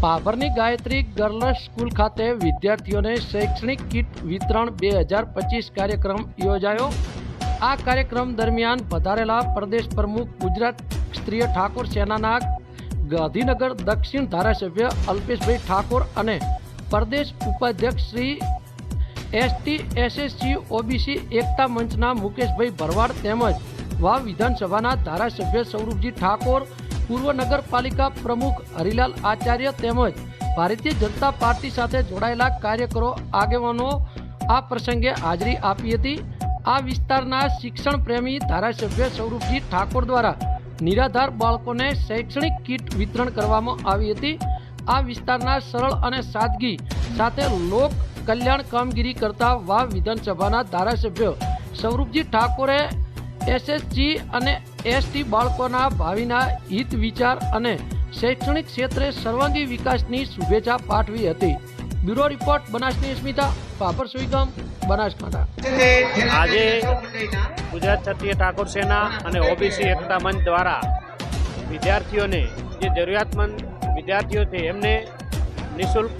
પાભરની Gayatri girls school ખાતે વિદ્યાર્થીઓને શૈક્ષણિક કીટ વિતરણ બે હજાર પચીસ કાર્યક્રમ યોજાયો. આ કાર્યક્રમ દરમિયાન પધારેલા પ્રદેશ પ્રમુખ ગુજરાત ક્ષત્રિય ઠાકોર સેનાના ગાંધીનગર દક્ષિણ ધારાસભ્ય અલ્પેશભાઈ ઠાકોર અને પ્રદેશ ઉપાધ્યક્ષ શ્રી એસટી એસએસસી ઓબીસી એકતા મંચના મુકેશભાઈ ભરવાડ તેમજ વાવ વિધાનસભાના ધારાસભ્ય સૌરભજી ઠાકોર પૂર્વ નગરપાલિકા પ્રમુખ હરિલાલ આચાર્ય તેમજ ભારતીય જનતા પાર્ટી સાથે જોડાયેલા કાર્યકરો આગેવાનો આ પ્રસંગે હાજરી આપી હતી. આ વિસ્તારના શિક્ષણ પ્રેમી ધારાસભ્ય સૌરભજી ઠાકોર દ્વારા નિરાધાર બાળકોને શૈક્ષણિક કીટ વિતરણ કરવામાં આવી હતી. આ વિસ્તારના સરળ અને સાદગી સાથે લોક કલ્યાણ કામગીરી કરતા વાવ વિધાનસભાના ધારાસભ્ય સૌરભજી ઠાકોરે એસએસજી અને એસટી બાળકોના ભાવિના હિત વિચાર અને શૈક્ષણિક ક્ષેત્રે સર્વાંગી વિકાસની શુભેચ્છા પાઠવી હતી. બ્યુરો રિપોર્ટ, બનાસની સ્મિતા પાપર સુઈગામ, બનાસકાંઠા. આજે ગુજરાત ક્ષત્રિય ઠાકોર સેના અને ઓબીસી એકતા મંચ દ્વારા વિદ્યાર્થીઓને જે જરૂરિયાતમંદ વિદ્યાર્થીઓ છે, એમને નિઃશુલ્ક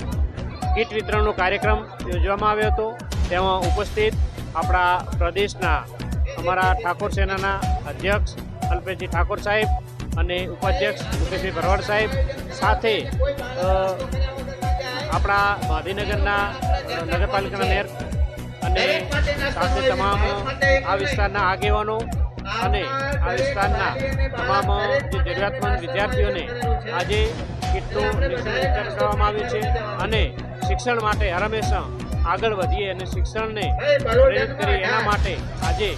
કીટ વિતરણનો કાર્યક્રમ યોજવામાં આવ્યો હતો. તેમાં ઉપસ્થિત આપણા પ્રદેશના અમારા ઠાકોર સેનાના અધ્યક્ષ અલ્પેશજી ઠાકોર સાહેબ અને ઉપાધ્યક્ષ મુકેશભાઈ ભરવાડ સાહેબ. સાથે આપણા ગાંધીનગરના નગરપાલિકાના મેયર અને સાથે તમામ આ વિસ્તારના આગેવાનો અને આ વિસ્તારના તમામ જે જરૂરિયાતમંદ વિદ્યાર્થીઓને આજે કેટલું કરવામાં આવ્યું છે અને શિક્ષણ માટે હંમેશા આગળ વધીએ અને શિક્ષણને પ્રેરિત કરીએ એના માટે આજે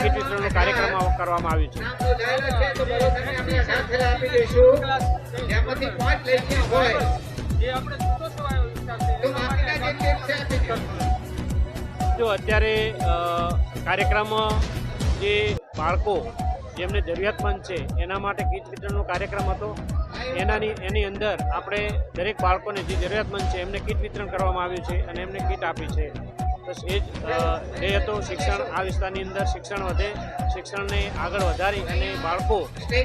કીટ વિતરણનો કાર્યક્રમ કરવામાં આવ્યો છે. જો અત્યારે કાર્યક્રમ જે બાળકો જેમને જરૂરિયાતમંદ છે એના માટે કીટ વિતરણનો કાર્યક્રમ હતો. એનાની એની અંદર આપણે દરેક બાળકોને જે જરૂરિયાતમંદ છે એમને કીટ વિતરણ કરવામાં આવ્યું છે અને એમને કીટ આપી છે. બસ એ જ એ હતો શિક્ષણ આ વિસ્તારની અંદર શિક્ષણ વધે શિક્ષણને આગળ વધારી અને બાળકો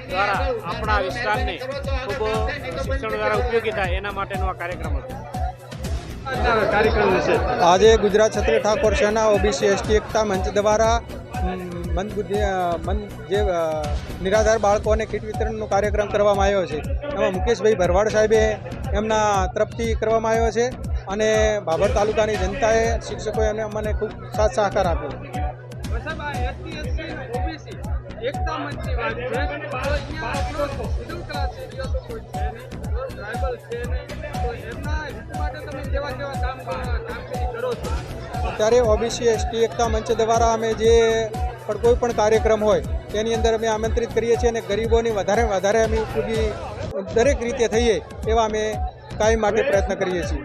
દ્વારા આપણા વિસ્તારને ખૂબ શિક્ષણ દ્વારા ઉપયોગી થાય એના માટેનો આ કાર્યક્રમ હતો. આજે ગુજરાત ક્ષત્રિય ઠાકોર સેના ઓબીસી એસટી એકતા મંચ દ્વારા મંદ બુદ્ધિ મંદ જે નિરાધાર બાળકોને કીટ વિતરણનો કાર્યક્રમ કરવામાં આવ્યો છે. એમાં મુકેશભાઈ ભરવાડ સાહેબે એમના તરફથી કરવામાં આવ્યો છે અને બાબર તાલુકાની જનતાએ શિક્ષકોએ અને અમને ખૂબ સાથ સહકાર આપ્યો. સાહેબ આ એસટી એસસી ઓબીસી એકતા મંચની વાત છે તો અહીંયા આપણો મિડલ ક્લાસ એરિયા તો કોઈ છે નહીં ટ્રાઇબલ છે નહીં તો એમના હિત માટે તમે કેવા કેવા કામ કામગીરી કરો છો ત્યારે ઓબીસી એસટી એકતા મંચ દ્વારા અમે જે પણ કોઈ પણ કાર્યક્રમ હોય, તેની અંદર અમે આમંત્રિત કરીએ છીએ અને ગરીબોની વધારે વધારે અમે ઉપયોગી દરેક રીતે થઈએ એવા અમે કાયમ માટે પ્રયત્ન કરીએ છીએ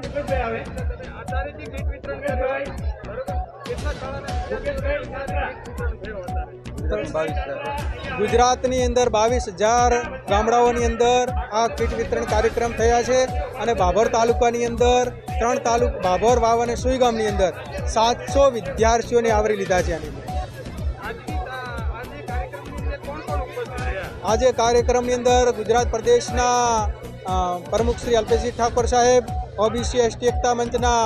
ગુજરાતની અંદર બાવીસ હજાર ગામડાઓની અંદર આ કીટ વિતરણ કાર્યક્રમ થયા છે અને બાભર તાલુકાની અંદર ત્રણ તાલુક બાભર વાવ અને સુઈગામની અંદર સાતસો વિદ્યાર્થીઓને આવરી લીધા છે આની અંદર. આજે કાર્યક્રમની અંદર ગુજરાત પ્રદેશના પ્રમુખ શ્રી અલ્પેશજી ઠાકોર સાહેબ, ઓબીસી, એસટી, એકતા મંચના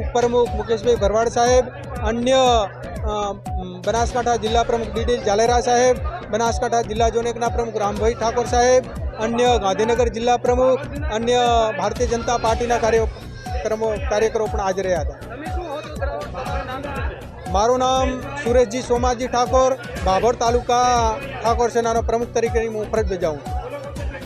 ઉપપ્રમુખ મુકેશભાઈ ભરવાડ સાહેબ, અન્ય બનાસકાંઠા જિલ્લા પ્રમુખ ડીડી જાલેરા સાહેબ, બનાસકાંઠા જિલ્લા જોનેકના પ્રમુખ રામભાઈ ઠાકોર સાહેબ, અન્ય ગાંધીનગર જિલ્લા પ્રમુખ, અન્ય ભારતીય જનતા પાર્ટીના કાર્યક્રમો કાર્યકરો પણ હાજર રહ્યા હતા. મારું નામ સુરેશજી સોમાજી ઠાકોર ભાભોર તાલુકા ઠાકોર સેનાનો પ્રમુખ તરીકે હું ફરજ બજાવું છું.